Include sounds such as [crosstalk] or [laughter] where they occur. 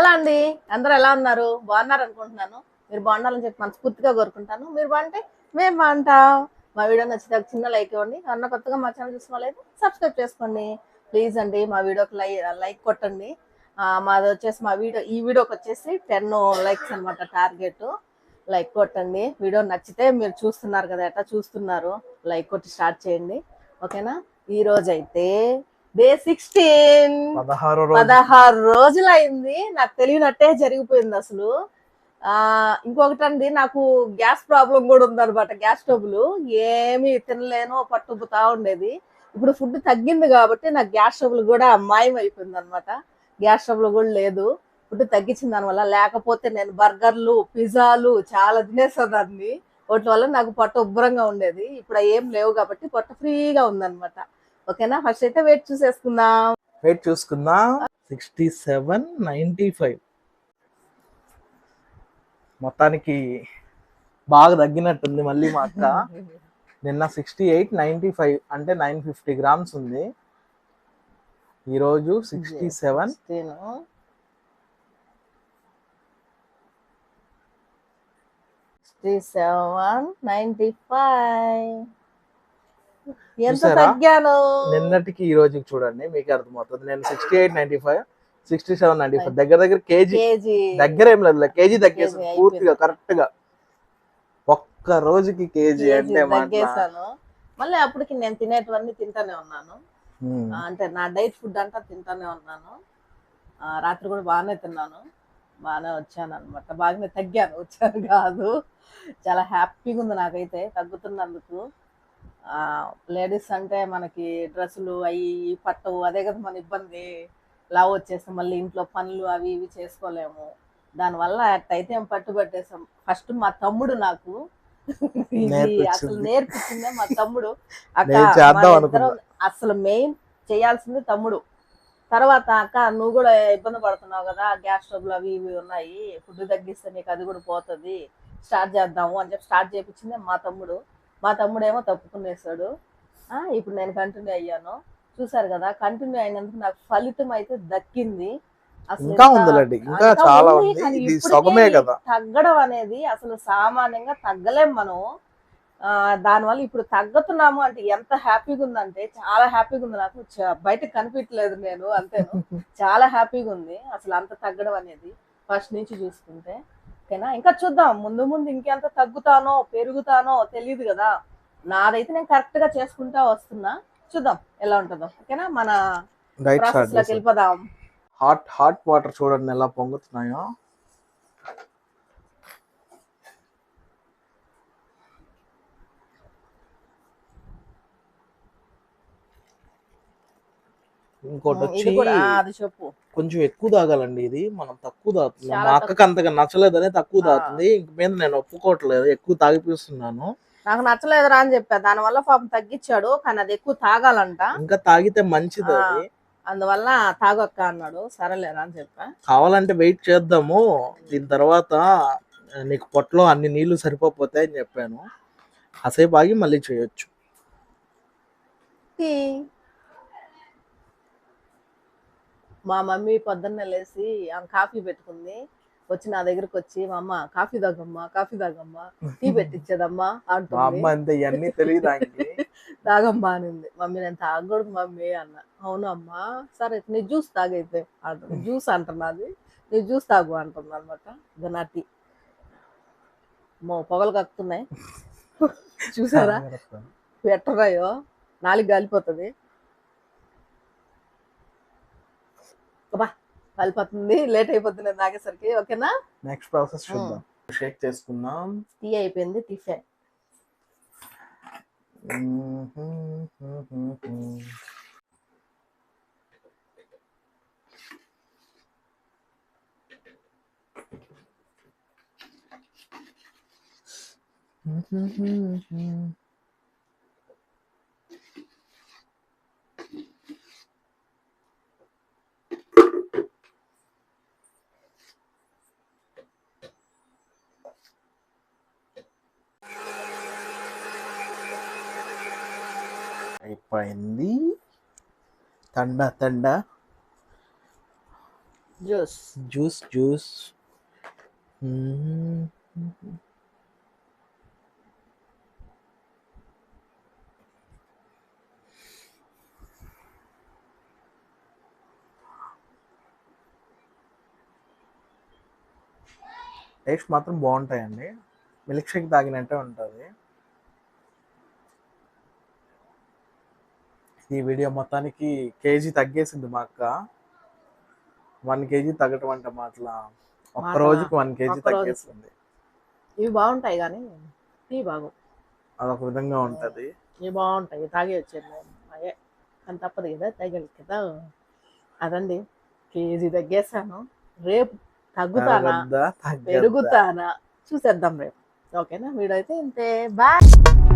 ఎలా అండి. అందరూ ఎలా ఉన్నారు? బాగున్నారు అనుకుంటున్నాను. మీరు బాగుండాలని చెప్పి మనస్ఫూర్తిగా కోరుకుంటాను. మీరు బాగుంటే మేము బాగుంటాం. మా వీడియో నచ్చితే ఒక చిన్న లైక్ ఇవ్వండి. అన్న కొత్తగా మా ఛానల్ చూసుకోలేదు సబ్స్క్రైబ్ చేసుకోండి. ప్లీజ్ అండి మా వీడియోకి లై లైక్ కొట్టండి. మాది వచ్చేసి మా వీడియో ఈ వీడియోకి వచ్చేసి టెన్ లైక్స్ అనమాట టార్గెట్. లైక్ కొట్టండి. వీడియో నచ్చితే మీరు చూస్తున్నారు కదా ఎట్లా చూస్తున్నారు? లైక్ కొట్టి స్టార్ట్ చేయండి. ఓకేనా? ఈరోజైతే డే సిక్స్టీన్. పదహారో రోజు. పదహారు రోజులు అయింది నాకు తెలియనట్టే జరిగిపోయింది అసలు. ఆ ఇంకొకటి అండి నాకు గ్యాస్ ప్రాబ్లం కూడా ఉందన్నమాట గ్యాస్ స్టవ్లు ఏమీ తినలేను పట్టుకుతా ఉండేది. ఇప్పుడు ఫుడ్ తగ్గింది కాబట్టి నాకు గ్యాస్ స్టవ్లు కూడా మాయం అయిపోయింది అనమాట గ్యాస్ స్టవ్లు కూడా లేదు. ఫుడ్ తగ్గించిన దానివల్ల లేకపోతే నేను బర్గర్లు పిజ్జాలు చాలా తినేసేదాన్ని. వాటి వల్ల నాకు పొట్ట ఉబ్బరంగా ఉండేది. ఇప్పుడు ఏం లేవు కాబట్టి పొట్ట ఫ్రీగా ఉందన్నమాట. ఓకేనా? ఫస్ట్ అయితే వెయిట్ చూసేసుకుందాం. వెయిట్ చూసుకుందాం. సిక్స్టీ సెవెన్ నైంటీ ఫైవ్ మొత్తానికి బాగా తగ్గినట్టుంది మళ్ళీ మా అక్క. [laughs] నిన్న సిక్స్టీ ఎయిట్ నైంటీ ఫైవ్ అంటే నైన్ ఫిఫ్టీ గ్రామ్స్ ఉంది. ఈరోజు sixty seven sixty seven ninety five ఎంత? తగ్గాను? నిన్నటికి ఈ రోజుకి చూడండి మీకు అర్థమవుతుంది. నేను sixty eight ninety five sixty seven ninety five దగ్గర దగ్గర కేజీ దగ్గర ఏం లేదు కేజీ తగ్గేసాను కేజీ పూర్తిగా కరెక్ట్గా ఒక్క రోజుకి కేజీ అంటే మళ్ళీ అప్పటికి నేను తినేటివన్నీ తింటానే ఉన్నాను. అంటే నా డైట్ ఫుడ్ అంతా తింటానే ఉన్నాను. రాత్రి కూడా బాగానే తిన్నాను. బాగానే వచ్చాను అనమాట బాగానే తగ్గాను వచ్చాను కాదు. చాలా హ్యాపీగా ఉంది నాకైతే తగ్గుతున్నందుకు. లేడీస్ అంటే మనకి డ్రెస్సులు అవి పట్టవు. అదే కదా మన ఇబ్బంది. లావ్ వచ్చేస్తాం మళ్ళీ ఇంట్లో పనులు అవి ఇవి చేసుకోలేము. దానివల్ల అట్టయితే ఏం పట్టుబట్టేసాం. ఫస్ట్ మా తమ్ముడు నాకు. అసలు నేర్పించిందే మా తమ్ముడు. అక్క నేను చేద్దాం మన అనుకున్నా. ఇద్దరం అసలు మెయిన్ చేయాల్సింది తమ్ముడు. తర్వాత అక్క నువ్వు కూడా ఇబ్బంది పడుతున్నావు కదా గ్యాస్ స్టవ్లు అవి ఇవి ఉన్నాయి. ఫుడ్ తగ్గిస్తే నీకు అది కూడా పోతుంది. స్టార్ట్ చేద్దాము అని చెప్పి స్టార్ట్ చేయించింది మా తమ్ముడు. మా తమ్ముడు ఏమో తప్పుకునేసాడు ఆ, ఇప్పుడు నేను కంటిన్యూ అయ్యాను. చూసారు కదా కంటిన్యూ అయినందుకు నాకు ఫలితం అయితే దక్కింది. అసలు ఇంకా ఎంత- ఉందిలేండి ఇంకా అంతా చాలా ఉంది, ఉంది. కానీ ఇది ఇప్పటికే సగమే కదా. తగ్గడం అనేది అసలు సామాన్యంగా తగ్గలేం మనం. దానివల్ల ఇప్పుడు తగ్గుతున్నాము అంటే ఎంత హ్యాపీగా ఉందంటే చాలా హ్యాపీగా ఉంది నాకు. బయటకు కనిపించలేదు నేను అంతేను. [laughs] చాలా హ్యాపీగా ఉంది అసలు అంత తగ్గడం అనేది ఫస్ట్ నుంచి చూసుకుంటే. ఓకేనా? ఇంకా చూద్దాం. ముందు ముందు ఇంకెంత తగ్గుతానో పెరుగుతానో తెలియదు కదా. నాదైతే నేను కరెక్ట్గా చేసుకుంటా వస్తున్నా. చూద్దాం ఎలా ఉంటుందో. ఓకేనా? మన రైట్ ప్రాసెస్లోకి వెళ్ళిపోదాం. హాట్ హాట్ వాటర్ చూడండి ఎలా పొంగుతున్నాయో. ఇంకోటి వచ్చి కొంచెం ఎక్కువ తాగాలండి ఇది. మనం తక్కువ తాగుతున్నాం. మా అక్కకి అంతగా నచ్చలేదని తక్కువ. తాగుతుంది. ఇంక మీద నేను ఒప్పుకోవట్లేదు. ఎక్కువ తాగిపిస్తున్నాను. నాకు నచ్చలేదురా అని చెప్పా. దానివల్ల పాపం తగ్గించాడు. కానీ అది ఎక్కువ తాగాలంట. ఇంకా తాగితే మంచిది. అది. అందువల్ల తాగొక్క అన్నాడు. సరేలేరా అని చెప్పా. కావాలంటే వెయిట్ చేద్దాము. దీని తర్వాత నీకు పొట్టలో అన్ని నీళ్ళు సరిపోతాయి అని చెప్పాను. కాసేపు ఆగి మళ్ళీ చేయొచ్చు టీ. మా మమ్మీ పొద్దున్నే లేచి ఆమె కాఫీ పెట్టుకుంది. వచ్చి నా దగ్గరకు వచ్చి మా అమ్మ కాఫీ తాగమ్మా కాఫీ తాగమ్మా టీ పెట్టించదమ్మా అంటుంది. అమ్మ అంతే ఇవన్నీ తెలియదు [laughs] తాగమ్మా అనింది. మమ్మీ నేను తాగకూడదు మమ్మీ అన్న. అవును అమ్మా సరే నీ జ్యూస్ తాగైతే అంటుంది. జ్యూస్ అంటున్నది నీ జ్యూస్ తాగు అంటుంది అనమాట నా టీ. మో పొగలు కక్కుతున్నాయి. [laughs] చూసారా? పెట్టరాయో. నాలుగు గాలిపోతుంది. అబ్బా కాలిపోతుంది లేట్ అయిపోతుంది నేను తాగేసరికి ఓకేనా? నెక్స్ట్ ప్రాసెస్ చూద్దాం. షేక్ చేసుకుందాం. టీ అయిపోయింది టిఫిన్. అయిపోయింది. తండా తండా. Juice juice. జ్యూస్. టేస్ట్ మాత్రం బాగుంటాయండి. మిల్క్ షేక్ తాగినట్టే ఉంటుంది. ఈ వీడియో మొత్తానికి కేజీ తగ్గేసింది మా అక్క. వన్ కేజీ తగ్గటం అంటే మాటలా ఒక్క? రోజుకి వన్ కేజీ. తగ్గేస్తుంది ఇవి బాగుంటాయి కానీ ఇవి బాగు. అదొక విధంగా ఉంటది. ఇవి బాగుంటాయి. తాగే వచ్చాను అయ్యే. అని తప్పదు కదా తగ్గదు కదా. అదండి కేజీ తగ్గేసాను రేపు తగ్గుతానా? పెరుగుతానా? చూసేద్దాం రేపు. ఓకేనా? వీడైతే ఇంతే. బాయ్.